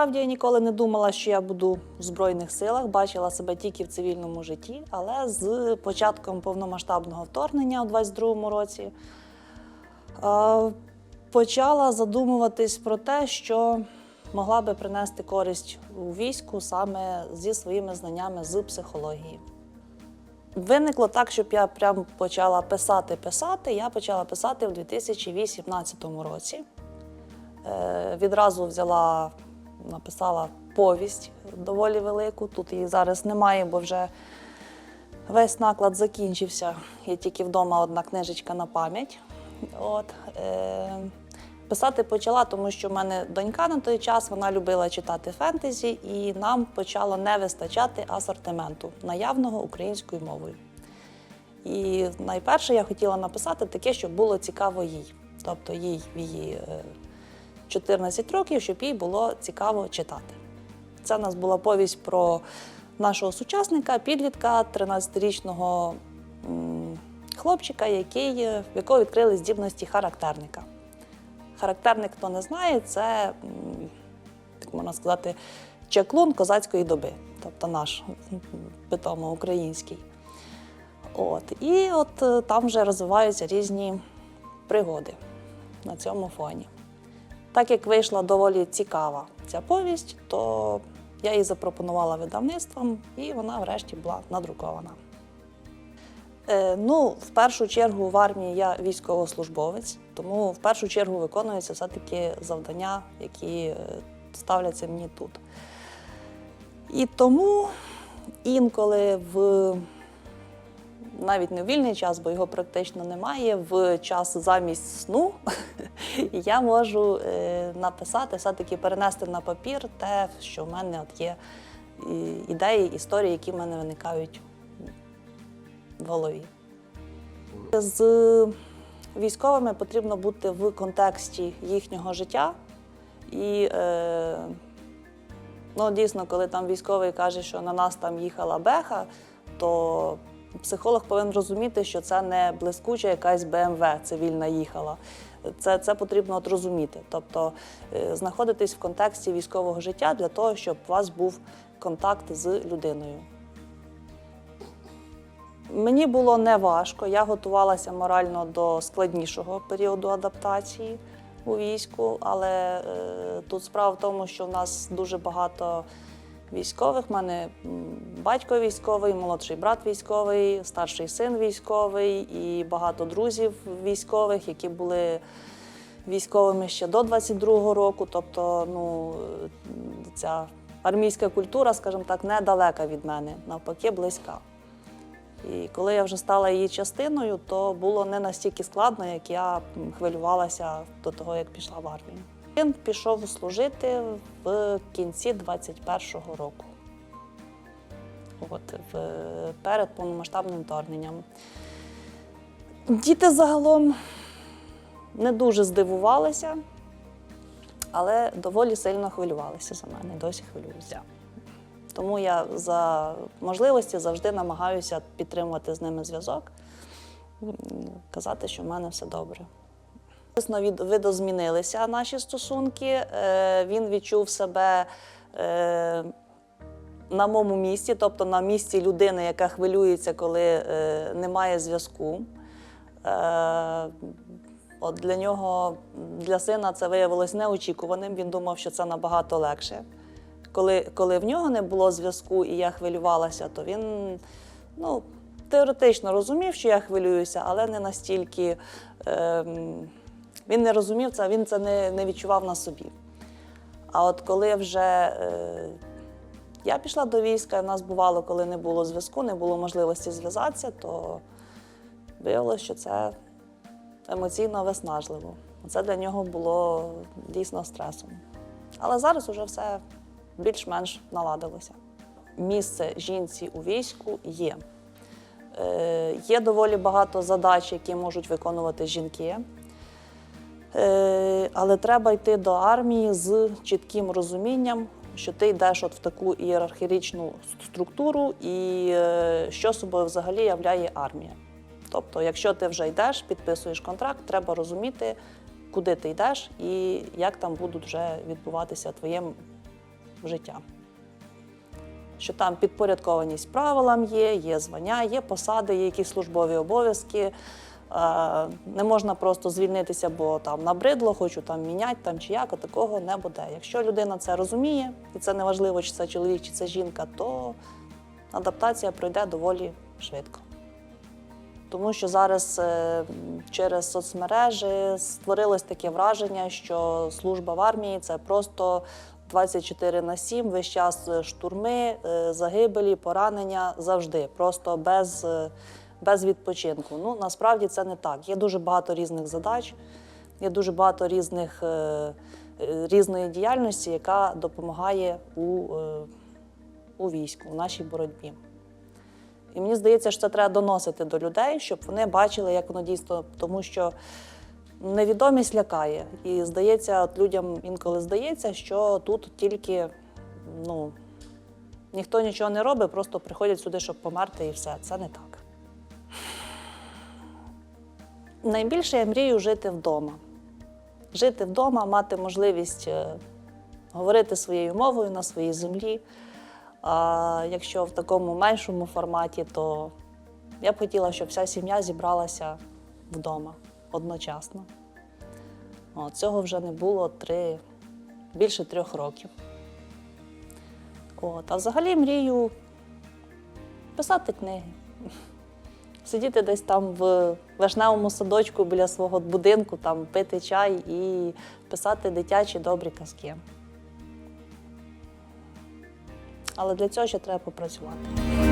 Насправді я ніколи не думала, що я буду в Збройних силах, бачила себе тільки в цивільному житті, але з початком повномасштабного вторгнення у 22-му році е, почала задумуватись про те, що могла би принести користь у війську саме зі своїми знаннями з психології. Виникло так, щоб я прям почала писати писати. Я почала писати в 2018 році. Е, відразу взяла, написала повість доволі велику. Тут її зараз немає, бо вже весь наклад закінчився. Є тільки вдома одна книжечка на пам'ять. От, е, писати почала, тому що в мене донька на той час вона любила читати фентезі, і нам почало не вистачати асортименту наявного українською мовою. І найперше я хотіла написати таке, щоб було цікаво їй. Тобто їй в її е, 14 років, щоб їй було цікаво читати. Це у нас була повість про нашого сучасника, підлітка, 13-річного хлопчика, який, в якого відкрили здібності характерника. Характерник, хто не знає, це, так можна сказати, чаклун козацької доби, тобто наш питомо український. От. І от е, там вже розвиваються різні пригоди на цьому фоні. Так як вийшла доволі цікава ця повість, то я її запропонувала видавництвам, і вона врешті була надрукована. Е, ну, в першу чергу в армії я військовослужбовець, тому в першу чергу виконуються все-таки завдання, які е, ставляться мені тут. І тому інколи в навіть не в вільний час, бо його практично немає. В час замість сну я можу е, написати, все-таки перенести на папір те, що в мене от є ідеї, історії, які в мене виникають в голові. З військовими потрібно бути в контексті їхнього життя. І е, ну, дійсно, коли там військовий каже, що на нас там їхала беха, то психолог повинен розуміти, що це не блискуча якась БМВ цивільна їхала. Це, це потрібно от розуміти. Тобто е, знаходитись в контексті військового життя для того, щоб у вас був контакт з людиною. Мені було не важко, я готувалася морально до складнішого періоду адаптації у війську, але е, тут справа в тому, що в нас дуже багато військових. У мене батько військовий, молодший брат військовий, старший син військовий і багато друзів військових, які були військовими ще до 22-го року. Тобто, ну, ця армійська культура, скажімо так, недалека від мене, навпаки, близька. І коли я вже стала її частиною, то було не настільки складно, як я хвилювалася до того, як пішла в армію. Він пішов служити в кінці 21-го року, от, в, перед повномасштабним вторгненням. Діти загалом не дуже здивувалися, але доволі сильно хвилювалися за мене, досі хвилююся. Тому я за можливості завжди намагаюся підтримувати з ними зв'язок, казати, що в мене все добре. Звісно, видозмінилися наші стосунки. Е, Він відчув себе е, на моєму місці, тобто на місці людини, яка хвилюється, коли е, немає зв'язку. Е, От для нього, для сина, це виявилось неочікуваним. Він думав, що це набагато легше. Коли, коли в нього не було зв'язку і я хвилювалася, то він ну, теоретично розумів, що я хвилююся, але не настільки. Ем, він не розумів це, він це не, не відчував на собі. А от коли вже е, я пішла до війська, в нас бувало, коли не було зв'язку, не було можливості зв'язатися, то виявилося, що це емоційно виснажливо. Це для нього було дійсно стресом. Але зараз уже все більш-менш наладилося. Місце жінці у війську є. Е, є доволі багато задач, які можуть виконувати жінки. Е, але треба йти до армії з чітким розумінням, що ти йдеш от в таку ієрархічну структуру, і е, що собою взагалі являє армія. Тобто, якщо ти вже йдеш, підписуєш контракт, треба розуміти, куди ти йдеш і як там будуть вже відбуватися твоє життя. Що там підпорядкованість правилам є, є звання, є посади, є якісь службові обов'язки. Е, Не можна просто звільнитися, бо там набридло, хочу там міняти там чи як, а такого не буде. Якщо людина це розуміє, і це не важливо, чи це чоловік, чи це жінка, то адаптація пройде доволі швидко. Тому що зараз е, через соцмережі створилось таке враження, що служба в армії це просто 24 на 7, весь час е, штурми, загибелі, поранення завжди, просто без, без відпочинку. Ну насправді це не так. Є дуже багато різних задач, є дуже багато різних, е, е, різної діяльності, яка допомагає у, е, у війську, у нашій боротьбі. І мені здається, що це треба доносити до людей, щоб вони бачили, як воно дійсно, тому що невідомість лякає. І здається, от людям інколи здається, що тут тільки ну, ніхто нічого не робить, просто приходять сюди, щоб померти, і все. Це не так. Найбільше я мрію жити вдома. Жити вдома, мати можливість е, говорити своєю мовою на своїй землі. А якщо в такому меншому форматі, то я б хотіла, щоб вся сім'я зібралася вдома одночасно. О, цього вже не було три, більше трьох років. От, а взагалі мрію писати книги, сидіти десь там в вишневому садочку біля свого будинку, там пити чай і писати дитячі добрі казки. Але для цього ще треба попрацювати.